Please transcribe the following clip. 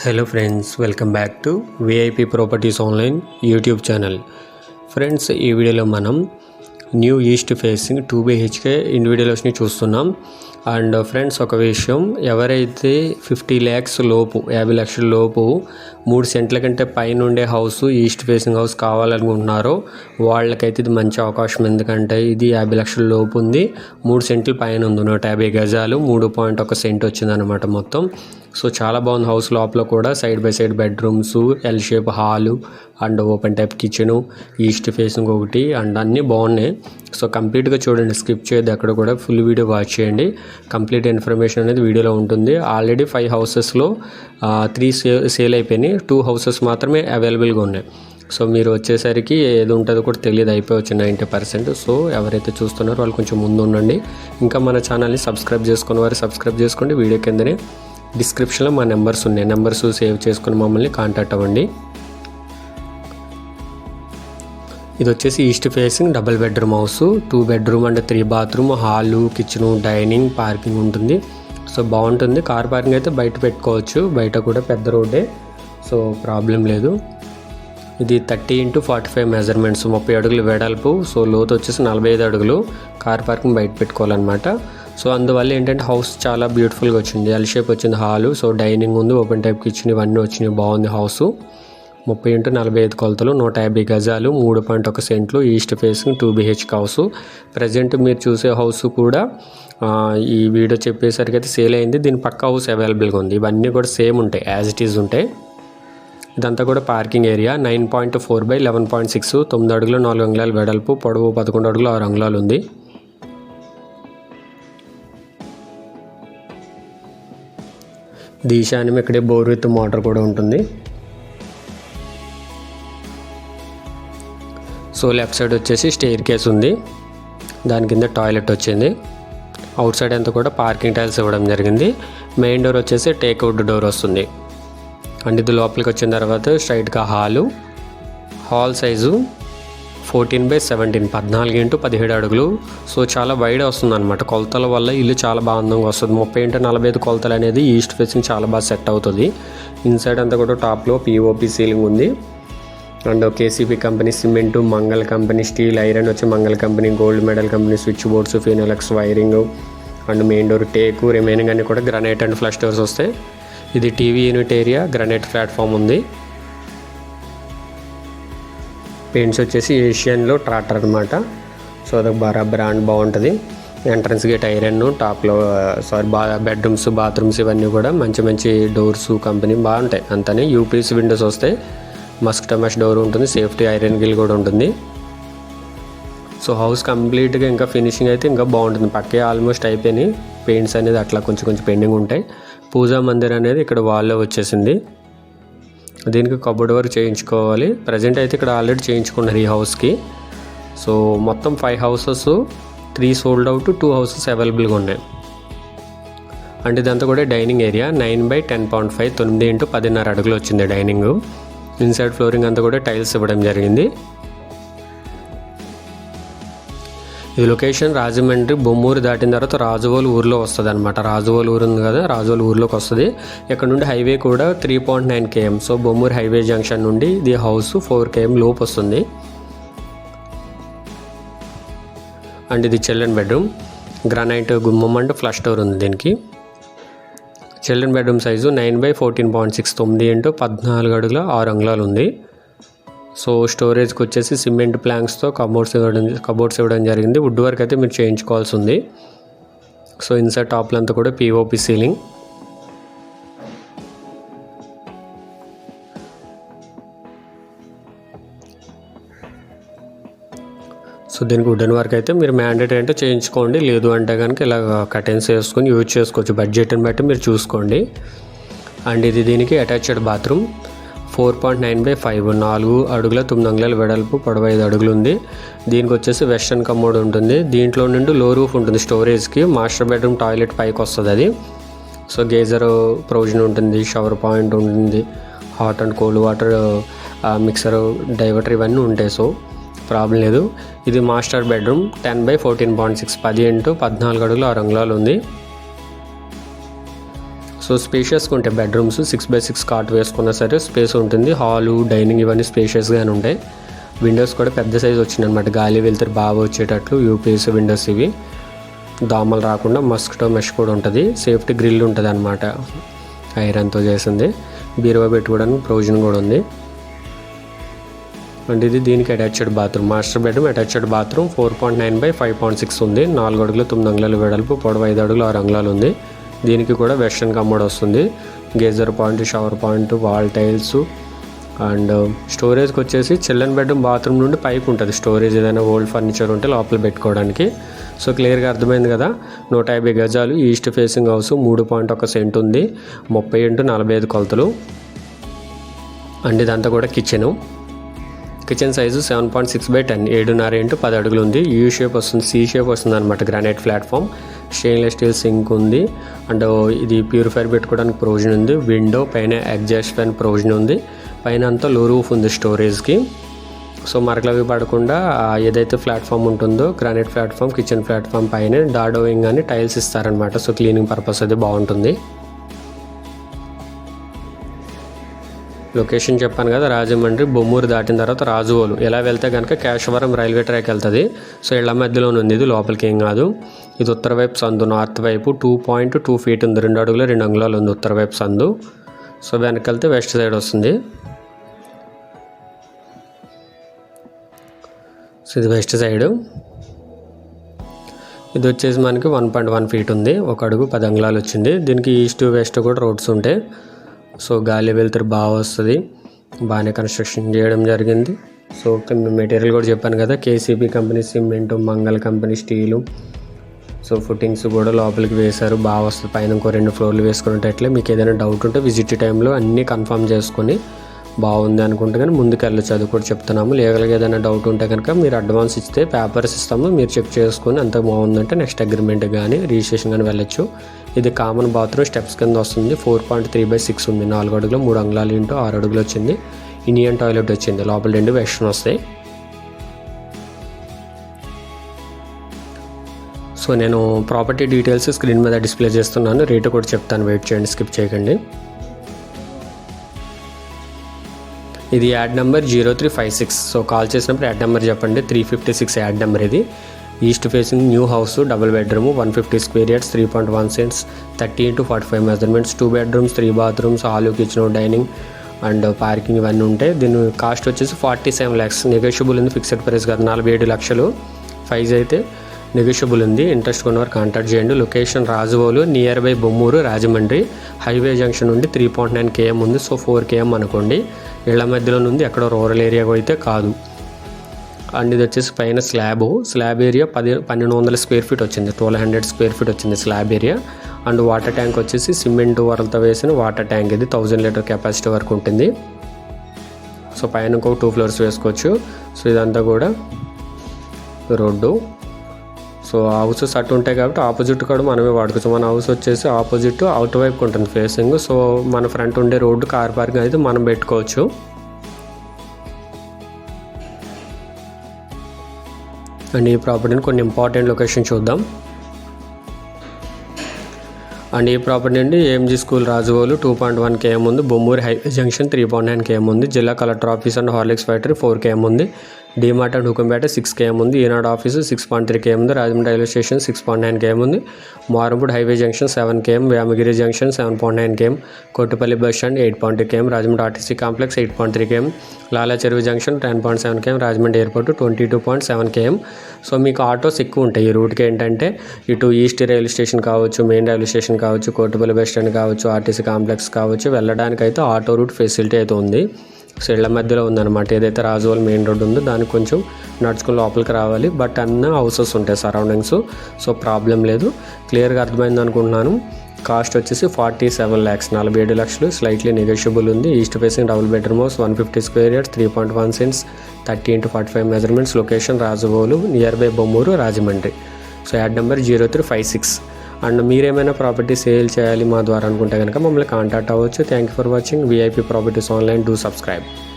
Hello friends welcome back to VIP properties online YouTube channel friends ఈ వీడియోలో మనం new east facing two BHK ఇండివిజువల్స్ని చూస్తున్నాం. And friends ఒక విషయం ఎవరైతే ఫిఫ్టీ ల్యాక్స్ లోపు యాభై లక్షల లోపు మూడు సెంట్ల కంటే పైన ఉండే హౌస్ ఈస్ట్ ఫేసింగ్ హౌస్ కావాలనుకుంటున్నారో వాళ్ళకైతే ఇది మంచి అవకాశం. ఎందుకంటే ఇది యాభై లక్షల లోపు ఉంది మూడు సెంట్ల పైన ఉంది నూట యాభై గజాలు మూడు పాయింట్ ఒక సెంట్ వచ్చిందనమాట మొత్తం. సో చాలా బాగుంది హౌస్ లోపల కూడా. Side by side bedrooms L shape hall and open type kitchen east facing ఒకటి అండ్ అన్నీ బాగున్నాయి. సో కంప్లీట్గా చూడండి స్కిప్ చేయదు అక్కడ కూడా. ఫుల్ వీడియో వాచ్ చేయండి. కంప్లీట్ ఇన్ఫర్మేషన్ అనేది వీడియోలో ఉంటుంది. ఆల్రెడీ ఫైవ్ హౌసెస్లో త్రీ సేల్ సేల్ అయిపోయినాయి. టూ హౌసెస్ మాత్రమే అవైలబుల్గా ఉన్నాయి. సో మీరు వచ్చేసరికి ఏది ఉంటుందో కూడా తెలియదు అయిపోవచ్చు నైంటీ పర్సెంట్. సో ఎవరైతే చూస్తున్నారో వాళ్ళు కొంచెం ముందు ఉండండి. ఇంకా మన ఛానల్ని సబ్స్క్రైబ్ చేసుకున్న వారు సబ్స్క్రైబ్ చేసుకోండి. వీడియో కిందనే డిస్క్రిప్షన్లో మా నెంబర్స్ ఉన్నాయి. నెంబర్స్ సేవ్ చేసుకుని మమ్మల్ని కాంటాక్ట్ అవ్వండి. ఇది వచ్చేసి east facing double bedroom house. Two bedroom and three bathroom hall kitchen dining parking ఉంటుంది. సో బాగుంటుంది. కార్ పార్కింగ్ అయితే బయట పెట్టుకోవచ్చు. బయట కూడా పెద్ద రోడ్డే. సో ప్రాబ్లం లేదు. ఇది thirty into forty five measurements. ముప్పై అడుగులు వెడల్పు. సో లోతు వచ్చేసి నలభై ఐదు అడుగులు. కార్ పార్కింగ్ బయట పెట్టుకోవాలన్నమాట. సో అందువల్ల ఏంటంటే హౌస్ చాలా బ్యూటిఫుల్గా వచ్చింది. ఎల్ షేప్ వచ్చింది హాలు. సో డైనింగ్ ఉంది ఓపెన్ టైప్ కిచెన్ ఇవన్నీ వచ్చినాయి. బాగుంది హౌస్ ముప్పై ఇంటూ నలభై ఐదు కొలతలు నూట యాభై గజాలు మూడు పాయింట్ ఒక సెంట్లు east facing two BHK house present మీరు చూసే హౌస్ కూడా ఈ వీడియో చెప్పేసరికి అయితే సేల్ అయింది. దీని పక్క హౌస్ అవైలబుల్గా ఉంది. ఇవన్నీ కూడా సేమ్ ఉంటాయి యాజ్ ఇట్ ఈజ్ ఉంటాయి. ఇదంతా కూడా parking area nine point four by eleven point six తొమ్మిది అడుగులు నాలుగు అంగుళాలు వెడల్పు పొడవు పదకొండు అడుగులు ఆరు అంగుళాలు ఉంది. దీశానం ఇక్కడే బోర్ విత్ మోటార్ కూడా ఉంటుంది. సో లెఫ్ట్ సైడ్ వచ్చేసి స్టేర్ కేస్ ఉంది. దాని కింద టాయిలెట్ వచ్చింది. అవుట్ సైడ్ అంతా కూడా పార్కింగ్ టైల్స్ ఇవ్వడం జరిగింది. మెయిన్ డోర్ వచ్చేసి టేక్అవుట్ డోర్ వస్తుంది. అండ్ ఇది లోపలికి వచ్చిన తర్వాత స్ట్రైట్గా hall. Hall size fourteen by seventeen పద్నాలుగు ఇంటూ పదిహేడు అడుగులు. సో చాలా వైడ్ వస్తుంది అనమాట కొలతల వల్ల ఇల్లు చాలా బాగా అందంగా వస్తుంది. ముప్పై ఇంటూ నలభై ఐదు కొలతలు అనేది ఈస్ట్ ఫేసింగ్ చాలా బాగా సెట్ అవుతుంది. ఇన్సైడ్ అంతా కూడా టాప్లో పిఓపి సీలింగ్ ఉంది. And KCP company cement Mangala company steel iron వచ్చి Mangala company Gold Medal company switch boards Finolex wiring and main door teak remaining అన్ని కూడా గ్రనైట్ అండ్ ఫ్లష్ డోర్స్ వస్తాయి. ఇది TV unit area granite platform ఉంది. Paints వచ్చేసి ఏషియన్లో tractor అనమాట so అదొక బాగా బ్రాండ్ బాగుంటుంది. ఎంట్రన్స్ గేట్ ఐరన్ టాప్లో సారీ బా బెడ్రూమ్స్ బాత్రూమ్స్ ఇవన్నీ కూడా మంచి మంచి డోర్స్ కంపెనీ బాగుంటాయి. అంతనే యూపీఎస్ విండోస్ వస్తాయి మస్క్ టమాష్ డోర్ ఉంటుంది సేఫ్టీ ఐరన్ గిల్ కూడా ఉంటుంది. సో హౌస్ కంప్లీట్గా ఇంకా ఫినిషింగ్ అయితే ఇంకా బాగుంటుంది. పక్కే ఆల్మోస్ట్ అయిపోయినాయి. పెయింట్స్ అనేది అట్లా కొంచెం కొంచెం పెండింగ్ ఉంటాయి. పూజా మందిర్ అనేది ఇక్కడ వాల్లో వచ్చేసింది. దీనికి కబోర్డ్ వర్క్ చేయించుకోవాలి. ప్రజెంట్ అయితే ఇక్కడ ఆల్రెడీ చేయించుకున్నారు ఈ హౌస్కి సో మొత్తం five houses three sold out two houses అవైలబుల్గా ఉన్నాయి. అండ్ ఇదంతా కూడా dining area nine by ten point five తొమ్మిది ఇంటూ పదిన్నర అడుగులు వచ్చింది డైనింగ్ ఇన్సైడ్ ఫ్లోరింగ్ అంతా కూడా టైల్స్ ఇవ్వడం జరిగింది. ఈ లొకేషన్ రాజమండ్రి బొమ్మూరు దాటిన తర్వాత రాజవోలు ఊర్లో వస్తుంది అనమాట రాజవోలు ఊరు ఉంది కదా రాజవోలు ఊర్లోకి వస్తుంది. ఇక్కడ నుండి హైవే కూడా three point nine KM so Bommuru highway junction నుండి ది హౌస్ ఫోర్ కేఎం లోపు వస్తుంది. అండ్ ఇది చిల్డ్రన్ బెడ్రూమ్. గ్రానైట్ గుమ్మం అండ్ ఫ్లష్ డోర్ ఉంది దీనికి. Children bedroom size nine by fourteen point six తొమ్మిది ఇంటూ పద్నాలుగు అడుగుల ఆరు అంగుళాలు ఉంది. సో స్టోరేజ్కి వచ్చేసి సిమెంట్ ప్లాంక్స్తో కబోర్డ్స్ ఇవ్వడం కబోర్డ్స్ ఇవ్వడం జరిగింది. వుడ్ వర్క్ అయితే మీరు చేయించుకోవాల్సి ఉంది. సో ఇన్సైడ్ టాప్లో అంతా కూడా పిఓపి సీలింగ్ సో దీనికి వుడెన్ వర్క్ అయితే మీరు మ్యాండేటరీ అంటే చేయించుకోండి. లేదు అంటే కనుక ఇలా కటెన్స్ వేసుకొని యూజ్ చేసుకోవచ్చు. బడ్జెట్ని బట్టి మీరు చూసుకోండి. అండ్ ఇది దీనికి attached bathroom four point nine by five. నాలుగు అడుగుల తొమ్మిది అంగుళాల వెడల్పు పొడవు ఐదు అడుగులు ఉంది దీనికి వచ్చేసి వెస్ట్రన్ కమోడ్ ఉంటుంది. దీంట్లో నుండి లో రూఫ్ ఉంటుంది స్టోరేజ్కి. మాస్టర్ బెడ్రూమ్ టాయిలెట్ పైకి వస్తుంది అది. సో గేజర్ ప్రొవిజన్ ఉంటుంది షవర్ పాయింట్ ఉంటుంది hot and cold water mixer diverter ఇవన్నీ ఉంటాయి. సో ప్రాబ్లం లేదు. ఇది master bedroom ten by fourteen point six పది ఇంటూ పద్నాలుగు అడుగులు ఆరు అంగుళాలు ఉంది సో స్పేషియస్గా ఉంటాయి. Bedrooms six by six cot వేసుకున్నా సరే స్పేస్ ఉంటుంది. హాలు డైనింగ్ ఇవన్నీ స్పేషియస్గానే ఉంటాయి. విండోస్ కూడా పెద్ద సైజ్ వచ్చింది అనమాట గాలి వెళ్తారు బాగా వచ్చేటట్లు యూపీఎస్ విండోస్ ఇవి. దోమలు రాకుండా మస్కిటో మెష్ కూడా ఉంటుంది. సేఫ్టీ గ్రిల్ ఉంటుంది అనమాట ఐరన్తో చేసింది. బీరువా పెట్టుకోవడానికి ప్రొవిజన్ కూడా ఉంది. అండ్ ఇది దీనికి attached bathroom master bedroom attached bathroom four point nine by five point six ఉంది. నాలుగు అడుగులు తొమ్మిది అంగుళాలు వెడల్పు పొడవు ఐదు అడుగులు ఆరు అంగుళాలు ఉంది. దీనికి కూడా వెస్ట్రన్ కమ్మోడ్ వస్తుంది. Geyser point shower point wall tiles and స్టోరేజ్కి వచ్చేసి చిల్డ్రన్ బెడ్రూమ్ బాత్రూమ్ నుండి పైకి ఉంటుంది. స్టోరేజ్ ఏదైనా ఓల్డ్ ఫర్నిచర్ ఉంటే లోపల పెట్టుకోవడానికి. సో క్లియర్గా అర్థమైంది కదా? నూట యాభై గజాలు ఈస్ట్ ఫేసింగ్ హౌస్ మూడు పాయింట్ ఒక సెంట్ ఉంది. ముప్పై ఇంటూ నలభై ఐదు కొలతలు. అండ్ ఇదంతా కూడా kitchen. Kitchen size seven point six by ten. ఏడున్నర ఇంటూ పది అడుగులు ఉంది. యూ షేప్ వస్తుంది సి షేప్ వస్తుంది అనమాట granite platform. Stainless steel sink ఉంది. అండ్ ఇది ప్యూరిఫైర్ పెట్టుకోవడానికి ప్రొవిజన్ ఉంది. విండో పైన ఎగ్జాస్ట్ ఫ్యాన్ ప్రొవిజన్ ఉంది. పైన అంతా లో రూఫ్ ఉంది స్టోరేజ్కి. సో మరకలు అవి పడకుండా ఏదైతే ప్లాట్ఫామ్ ఉంటుందో గ్రానైట్ ప్లాట్ఫామ్ కిచెన్ ప్లాట్ఫామ్ పైన డాడోయింగ్ అని టైల్స్ ఇస్తారనమాట సో క్లీనింగ్ పర్పస్ అది బాగుంటుంది. లొకేషన్ చెప్పాను కదా రాజమండ్రి బొమ్మూరు దాటిన తర్వాత రాజువోలు. ఎలా వెళ్తే కనుక కేశవరం రైల్వే ట్రాక్ వెళ్తుంది. సో ఇళ్ళ మధ్యలోనే ఉంది ఇది లోపలికి ఏం కాదు. ఇది ఉత్తర వైపు సందు నార్త్ వైపు టూ పాయింట్ టూ ఫీట్ ఉంది. రెండు అడుగులు రెండు అంగుళాలు ఉంది ఉత్తర వైపు సందు. సో వెనక్కి వెళ్తే వెస్ట్ సైడ్ వస్తుంది. సో ఇది వెస్ట్ సైడ్ ఇది వచ్చేసి మనకి వన్ పాయింట్ వన్ ఫీట్ ఉంది. ఒక అడుగు పది అంగుళాలు వచ్చింది. దీనికి ఈస్ట్ వెస్ట్ కూడా రోడ్స్ ఉంటాయి సో గాలి వెళ్తురు బాగా వస్తుంది. బాగానే కన్స్ట్రక్షన్ చేయడం జరిగింది. సో మెటీరియల్ కూడా చెప్పాను కదా KCB company cement Mangala company steel so footings కూడా లోపలికి వేశారు. బాగా వస్తుంది. పైన ఇంకో రెండు ఫ్లోర్లు వేసుకున్నట్టయితే మీకు ఏదైనా డౌట్ ఉంటే విజిట్ టైంలో అన్నీ కన్ఫర్మ్ చేసుకొని బాగుంది అనుకుంటే కానీ ముందుకెళ్ళచ్చు అది కూడా చెప్తున్నాము. లీగల్గా ఏదైనా డౌట్ ఉంటే కనుక మీరు అడ్వాన్స్ ఇస్తే పేపర్స్ ఇస్తాము మీరు చెక్ చేసుకొని అంత బాగుందంటే నెక్స్ట్ అగ్రిమెంట్ కానీ రిజిస్ట్రేషన్ కానీ వెళ్ళొచ్చు. ఇది కామన్ బాత్రూమ్ స్టెప్స్ కింద వస్తుంది. Four point three by six ఉంది. నాలుగు అడుగులు మూడు అంగుళాలు ఇంటూ ఆరు అడుగులు వచ్చింది. ఇండియన్ టాయిలెట్ వచ్చింది. లోపల రెండు వెస్ట్రన్ వస్తాయి. సో నేను ప్రాపర్టీ డీటెయిల్స్ స్క్రీన్ మీద డిస్ప్లే చేస్తున్నాను. రేటు కూడా చెప్తాను. వెయిట్ చేయండి. స్కిప్ చేయకండి. ఇది ad number zero three five six. So call చేసినప్పుడు యాడ్ నెంబర్ చెప్పండి. Three fifty six ad number ఇది. East facing new house double bedroom one fifty square yards three point one cents thirty into forty five measurements two bedrooms three bathrooms hall kitchen dining and parking ఇవన్నీ ఉంటాయి. దీని cost వచ్చేసి forty seven lakhs. Negotiable ఉంది fixed price కాదు. నలభై ఏడు లక్షలు. ఫైజ్ అయితే నెగోషియబుల్ ఉంది. ఇంట్రెస్ట్ ఉన్నవారు కాంటాక్ట్ చేయండి. Location Rajuvolu near by Bommuru Rajahmundry highway junction నుండి త్రీ పాయింట్ నైన్ కేఎం ఉంది. సో ఫోర్ కేఎం అనుకోండి. ఇళ్ళ మధ్యలో నుండి ఎక్కడ రూరల్ ఏరియాకు అయితే కాదు. అండ్ ఇది వచ్చేసి పైన స్లాబ్ స్లాబ్ ఏరియా పది పన్నెండు వందల స్క్వేర్ ఫీట్ వచ్చింది. ట్వెల్వ్ హండ్రెడ్ స్క్వేర్ ఫీట్ వచ్చింది slab area and water tank వచ్చేసి సిమెంట్ వరలతో వేసిన వాటర్ ట్యాంక్ ఇది థౌజండ్ లీటర్ కెపాసిటీ వరకు ఉంటుంది. సో పైన ఇంకొక టూ ఫ్లోర్స్ వేసుకోవచ్చు. సో ఇదంతా కూడా రోడ్డు. సో హౌసెస్ అటు ఉంటాయి కాబట్టి ఆపోజిట్ కూడా మనమే వాడుకోవచ్చు. మన హౌస్ వచ్చేసి ఆపోజిట్ అవుట్ వైపు ఉంటుంది ఫేసింగ్ సో మన ఫ్రంట్ ఉండే రోడ్డు కార్ పార్కింగ్ అయితే మనం పెట్టుకోవచ్చు. అండ్ ఈ ప్రాపర్టీని కొన్ని ఇంపార్టెంట్ లొకేషన్ చూద్దాం. అండ్ ఈ ప్రాపర్టీ అండి AMG school Rajuvolu two point one KM ఉంది. Bommuri highway junction three point nine KM ఉంది. జిల్లా collector office and Horlicks factory four KM ఉంది. DMart and Hukumpeta six KM ఉంది. Eenadu office six point three KM ఉంది. Rajahmundry railway station six point nine KM ఉంది. Marampudi highway junction seven KM Vyamagiri junction seven point nine KM Kottupalli bus stand eight point two KM Rajahmundry RTC complex eight point three KM Lala Cheruvu junction ten point seven KM Rajahmundry airport twenty two point seven KM so మీకు autos ఎక్కువ ఉంటాయి. ఈ రూట్కి ఏంటంటే ఇటు east railway station కావచ్చు main railway station కావచ్చు Kotipalli bus stand కావచ్చు ఆర్టీసీ కాంప్లెక్స్ కావచ్చు వెళ్ళడానికి అయితే ఆటో రూట్ ఫెసిలిటీ అయితే ఉంది. సెళ్ళ మధ్యలో ఉందన్నమాట. ఏదైతే రాజువాల్ మెయిన్ రోడ్ ఉందో దానికి కొంచెం నడుచుకుని లోపలికి రావాలి. బట్ అన్న హౌసెస్ ఉంటాయి సరౌండింగ్స్ సో ప్రాబ్లం లేదు. క్లియర్గా అర్థమైంది అనుకుంటున్నాను. కాస్ట్ వచ్చేసి ఫార్టీ సెవెన్ ల్యాక్స్ నలభై ఏడు లక్షలు. స్లైట్లీ నెగోషియబుల్ ఉంది. East facing double bedroom house one fifty square yards three point one cents thirty into forty five measurements location Rajavolu near by Bommuru Rajahmundry so ad number zero three five six and మీరేమైనా property sale చేయాలి మా ద్వారా అనుకుంటే కనుక మమ్మల్ని contact అవ్వచ్చు. Thank you for watching VIP properties online do subscribe